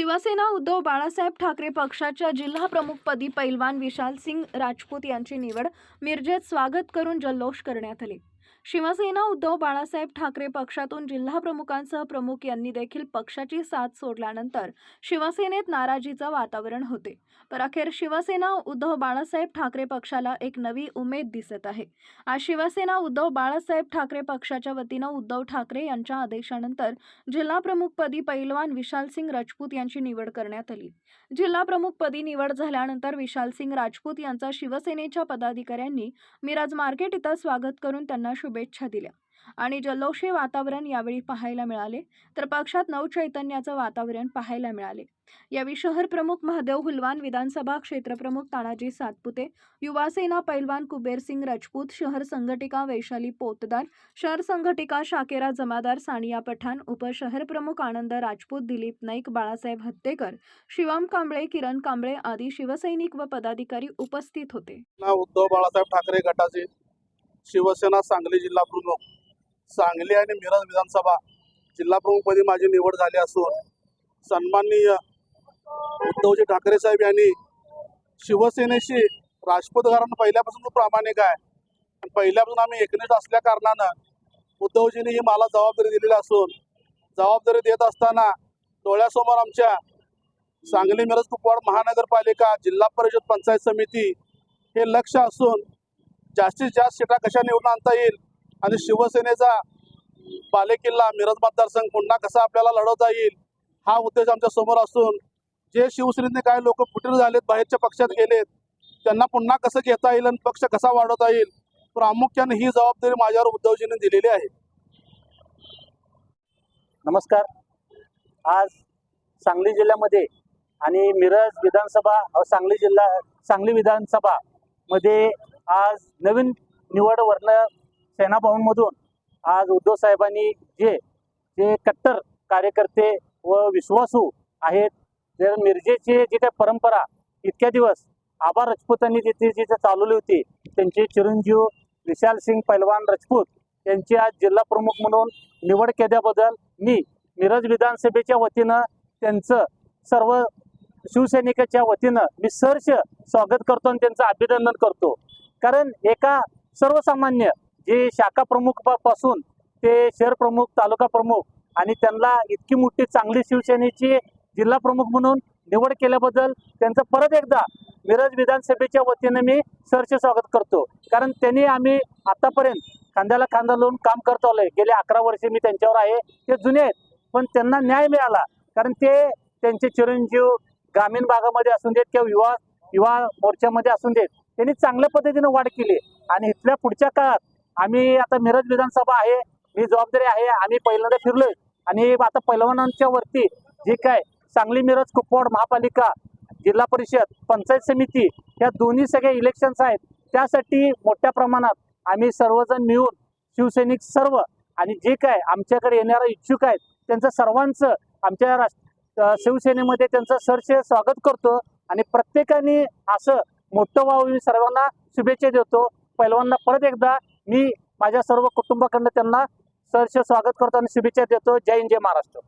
शिवसेना उद्धव बाळासाहेब ठाकरे पक्षाच्या जिल्हा प्रमुखपदी पैलवान विशाल सिंग राजपूत यांची निवड. मिरजेत स्वागत करून जल्लोष करण्यात आले. शिवसेना उद्धव बाळासाहेब ठाकरे पक्षातून जिल्हा प्रमुखांसह प्रमुख यांनी देखील पक्षाची साथ सोडल्यानंतर शिवसेनेत नाराजीचं वातावरण होते. तर अखेर शिवसेना उद्धव बाळासाहेब ठाकरे पक्षाला एक नवी उमेद दिसत आहे. आज शिवसेना उद्धव बाळासाहेब ठाकरे पक्षाच्या वतीनं उद्धव ठाकरे यांच्या आदेशानंतर जिल्हा प्रमुखपदी पैलवान विशालसिंग राजपूत यांची निवड करण्यात आली. जिल्हा प्रमुखपदी निवड झाल्यानंतर विशालसिंग राजपूत यांचा शिवसेनेच्या पदाधिकाऱ्यांनी मिराज मार्केट इथं स्वागत करून त्यांना शुभेच्छा दिल्या. आणि जल्लोषी वातावरण यावेळी पाहायला मिळाले तर पक्षात नवचैतन्याचं वातावरण पाहायला मिळाले. यावेळी शहर प्रमुख महादेव हुलवान विधानसभा क्षेत्रप्रमुख तानाजी सातपुते युवासेना पैलवान कुबेरसिंग राजपूत शहर संघटिका वैशाली पोतदार शहर संघटिका शाकेरा जमादार सानिया पठाण उपशहर प्रमुख आनंद राजपूत दिलीप नाईक बाळासाहेब हत्तेकर शिवम कांबळे किरण कांबळे आदी शिवसैनिक व पदाधिकारी उपस्थित होते. उद्धव बाळासाहेब ठाकरे गटाचे. शिवसेना सांगली जिल्हा प्रमुख सांगली आणि मिरज विधानसभा जिल्हा प्रमुखपदी माझी निवड झाली असून सन्माननीय उद्धवजी ठाकरे साहेब यांनी शिवसेनेशी राजपूत कारण पहिल्यापासून खूप प्रामाणिक आहे. आणि पहिल्यापासून आम्ही एकनिष्ठ असल्या कारणानं उद्धवजींनी ही मला जबाबदारी दिलेली असून जबाबदारी देत असताना डोळ्यासमोर आमच्या सांगली मिरज कुपवाड महानगरपालिका जिल्हा परिषद पंचायत समिती हे लक्ष असून जास्तीत जास्त सीटा कशा निवडून आणता येईल? आणि शिवसेनेचा बालेकिल्ला मिरज मतदारसंघ पुन्हा कसा आपल्याला लढवता येईल? हा उद्देश आमच्यासमोर असून जे शिवसेनेने काही लोक फुटीर झालेत बाहेरच्या पक्षात गेलेत त्यांना पुन्हा कसं घेता येईल आणि पक्ष कसा वाढवता येईल? प्रामुख्याने ही जबाबदारी माझ्यावर उद्धवजींनी दिलेली आहे. नमस्कार. आज सांगली जिल्ह्यामध्ये आणि मिरज विधानसभा सांगली जिल्हा सांगली विधानसभा मध्ये आज नवीन निवड वर्ण सेना भवनमधून आज उद्धव साहेबांनी जे जे कट्टर कार्यकर्ते व विश्वासू आहेत जर मिरजेची जी काही परंपरा इतक्या दिवस आबा राजपूतांनी जिथे जिथे चालवली होती त्यांचे चिरंजीव विशाल सिंग पैलवान राजपूत यांची आज जिल्हा प्रमुख म्हणून निवड केल्याबद्दल मी मिरज विधानसभेच्या वतीनं त्यांचं सर्व शिवसैनिकाच्या वतीनं मी सहर्ष स्वागत करतो आणि त्यांचं अभिनंदन करतो. कारण एका सर्वसामान्य जे शाखा प्रमुखपासून ते शहर प्रमुख तालुका प्रमुख आणि त्यांना इतकी मोठी चांगली शिवसेनेची जिल्हा प्रमुख म्हणून निवड केल्याबद्दल त्यांचं परत एकदा मिरज विधानसभेच्या वतीनं मी सरचे स्वागत करतो. कारण त्यांनी आम्ही आतापर्यंत खांद्याला खांदा लावून काम करत आलोय. गेले अकरा वर्षे मी त्यांच्यावर आहे. ते जुने आहेत. पण त्यांना न्याय मिळाला. कारण ते त्यांचे चिरंजीव ग्रामीण भागामध्ये असून देत किंवा युवा युवा मोर्चामध्ये असून देत त्यांनी चांगल्या पद्धतीने वाढ केली. आणि इथल्या पुढच्या काळात आम्ही आता मिरज विधानसभा आहे मी जबाबदारी आहे आम्ही पहिल्यांदा फिरलोय. आणि आता पैलवानांच्या वरती जे काय सांगली मिरज कुपवाड महापालिका जिल्हा परिषद पंचायत समिती या दोन्ही सगळ्या इलेक्शन्स आहेत त्यासाठी मोठ्या प्रमाणात आम्ही सर्वजण मिळून शिवसैनिक सर्व आणि जे काय आमच्याकडे येणारे इच्छुक आहेत त्यांचं सर्वांचं आमच्या राष्ट्र शिवसेनेमध्ये त्यांचं सरसे स्वागत करतो. आणि प्रत्येकाने असं मोठं व्हावं मी सर्वांना शुभेच्छा देतो. पैलवांना परत एकदा मी माझ्या सर्व कुटुंबाकडनं त्यांना सरसे स्वागत करतो आणि शुभेच्छा देतो. जय हिंद जय महाराष्ट्र.